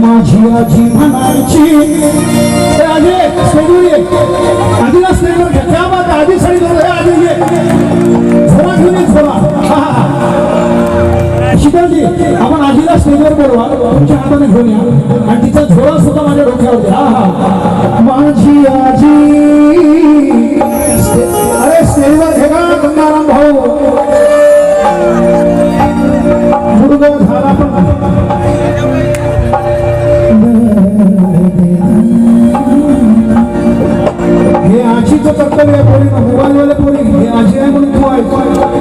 माझी आजी म्हणायची ए, ये. आधी स्टेजवर घ्या त्या बात आधी सडी करू आधी ये. झोला घेऊन ये झोला हा, आपण आजीला स्टेजवर बोलवा. तुमच्या हाताने घेऊन या. आणि तिचा झोळा सुद्धा माझ्या डोक्यावर द्या. हा हा. माझी आजी अरे स्टेजवर घे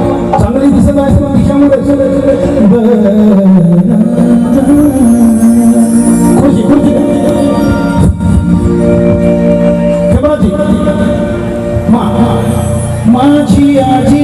चांगली दिसत आहे पण तिच्यामुळे खुर्ची खुर्ची खेबराजी मा माझी आजी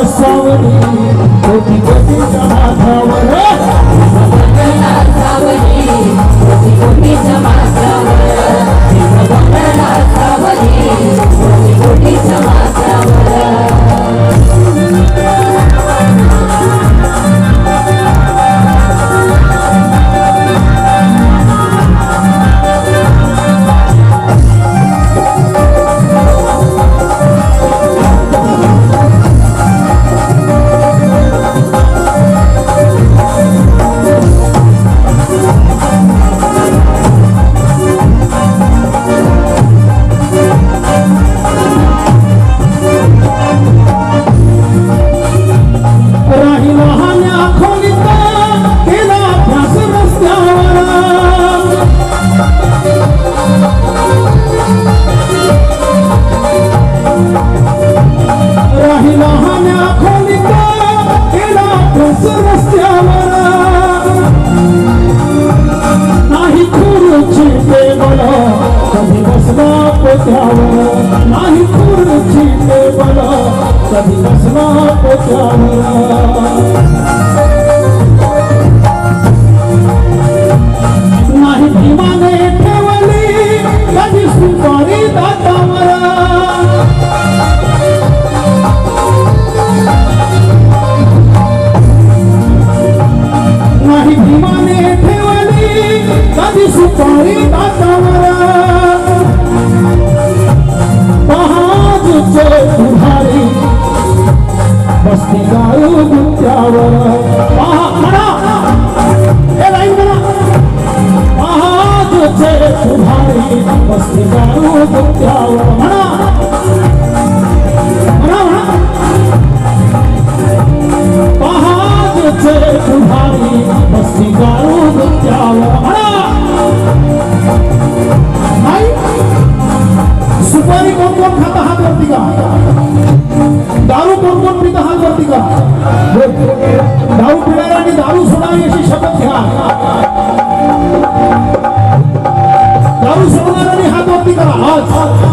I'll पोत्यावर नाही खुर्ची टेबल कधी बसला पोत्यावर नाही महाजचे पुढारी बसती गाळू गुंत्यावर म्हणा म्हणा म्हणा महाजचे पुढारी बसती गाळू गुंत्यावर म्हणा नाही सुपारी कोण कोण खाता हात वरती का दारू कोण कोण पितं हात वरती का दारू पिणाऱ्यांनी दारू सोडावी अशी शपथ घ्या โทษ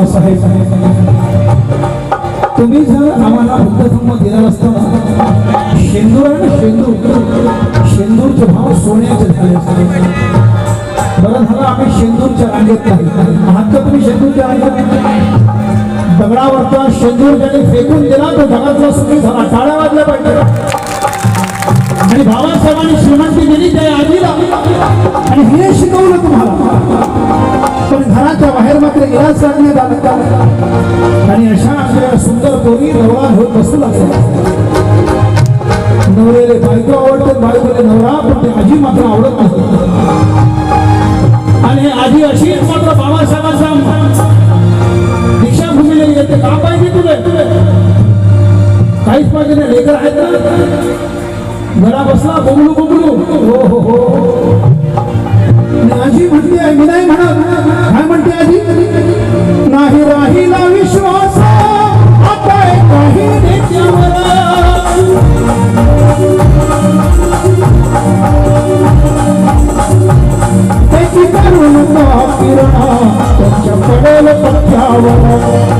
रावसाहेब तुम्ही जर आम्हाला बुद्धधर्म दिला नसताना शेंदूर आणि शेंदूर. शेंदूरचे भाव सोन्याचे झाले बरं झालं आम्ही शेंदूरच्या रांगेत नाही. महात्मा तुम्ही शेंदूरच्या रांगेत दगडावरचा शेंदूर त्याने फेकून दिला तो दगडाचा सुरू झाला. टाळ्या वाजल्या पाहिजे. आणि बाबासाहेबांनी श्रीमंती त्या आणि हे शिकवलं तुम्हाला. पण घराच्या बाहेर मात्र इलाज काढण्यात आलं. आणि अशा आपल्या सुंदर पोरी नवरा होत बसू लागल्या नवरेले बायको आवडते बायकोले नवरा पण ते आजी मात्र आवडत नसते आणि आजी अशीच मात्र बाबासाहेबांचा दीक्षाभूमीला येते. का पाहिजे तुले? काहीच पाहिजे नाही. लेकर आहेत ना? घरा बसला बोबलू बोबलू. हो हो हो. Señor.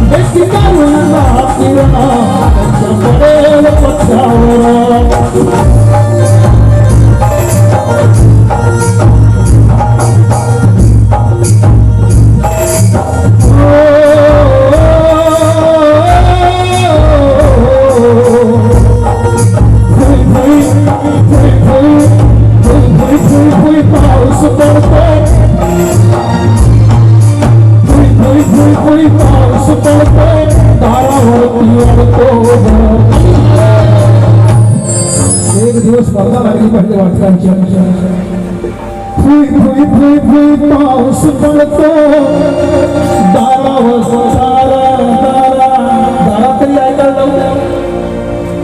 फुई फुई फुई फुई पाऊस पडतो. दारावर दारा दारा दारा तरी ऐकायला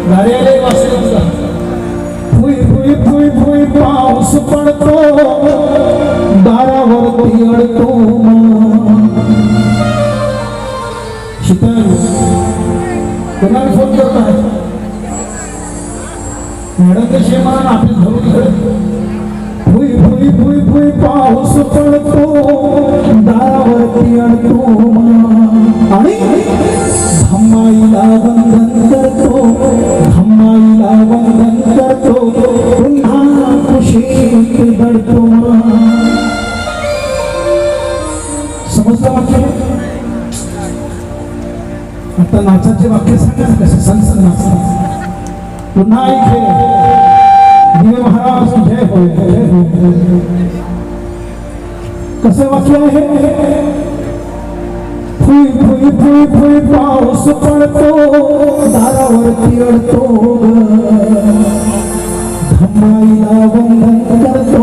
गाड्याला वाचले फुई फुई फुई फुई पाऊस पडतो. दारावरती अडतो शीतल कोणाला फोन करताय? मॅडम कशी मला आपली धरून भुई भुई भुई भुई पाऊस पडतो दारावरती अडतो आणि धम्माईला वंदन करतो धम्माईला वंदन करतो पुन्हा खुशीत दडतो समजलं वाक्य? आता नाचाचे वाक्य सांगा कसे? सण सण नाचा पुन्हा इथे दिवे महाराज जय होय. कसं वाक्य आहे फुई फुई फुई फुई पाऊस पडतो दारावरती अडतो. धम्माईला वंदन करतो,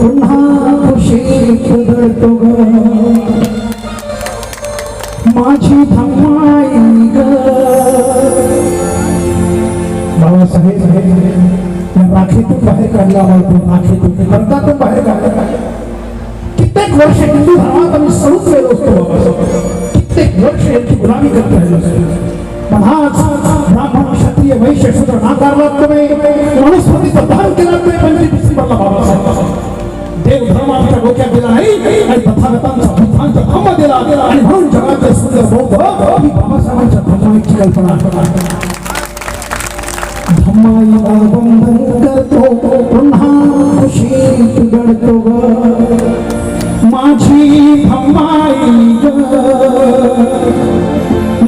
पुन्हा खुशीत दडतो माझी धम्माई बाहेर काढला आम्हाला राखीतून भारतातून बाहेर काढला कित्येक वर्ष हिंदू धर्मात आम्ही सरूच गेलो असतो कित्येक वर्ष यांची गुलामी करत राहिलो पण आज ब्राह्मण, क्षत्रिय, वैश्य, शूद्र नाकारला तुम्ही वनस्पतीचं दान केलं तुम्ही पंचवीस डिसेंबरला बाबासाहेब देव धर्म आमच्या डोक्यात दिला नाही आणि तथागतांचा बुद्धांचा धर्म दिला आणि म्हणून जगाचे सुंदर बौद्ध ही बाबासाहेबांच्या धर्माची कल्पना धम्माईला वंदन माझी धम्माई ग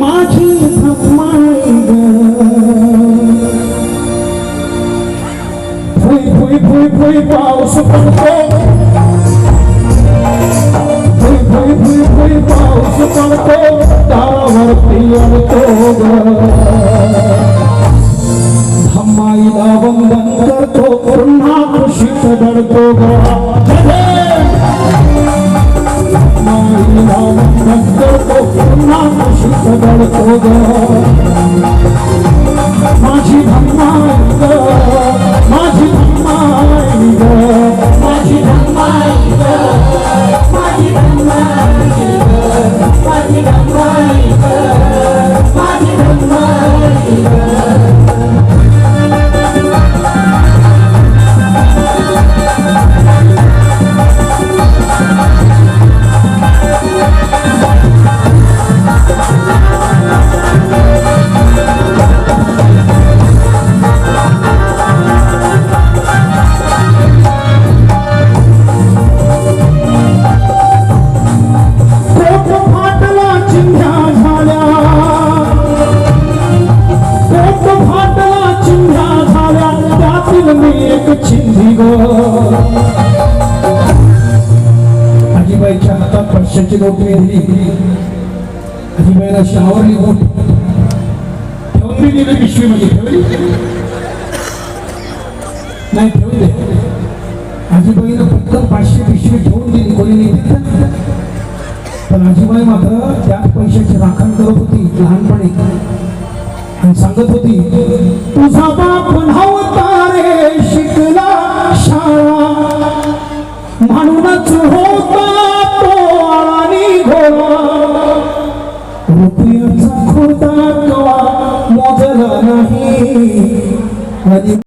माझी धम्माई ग फुई फुई फुई फुई पाऊस पडतो हातात पैशाची नोट मी दिली आजीबाईला अशी आवडली नोट ठेवून मी दिली पिशवीमध्ये ठेवली? नाही ठेवू दे आजीबाईनं फक्त पाचशे पिशवी ठेवून दिली कोणी नाही पण आजीबाई मात्र त्याच पैशाची राखण करत होती लहानपणी. आणि सांगत होती तुझा बाप नव्हता रे शिकला शाळा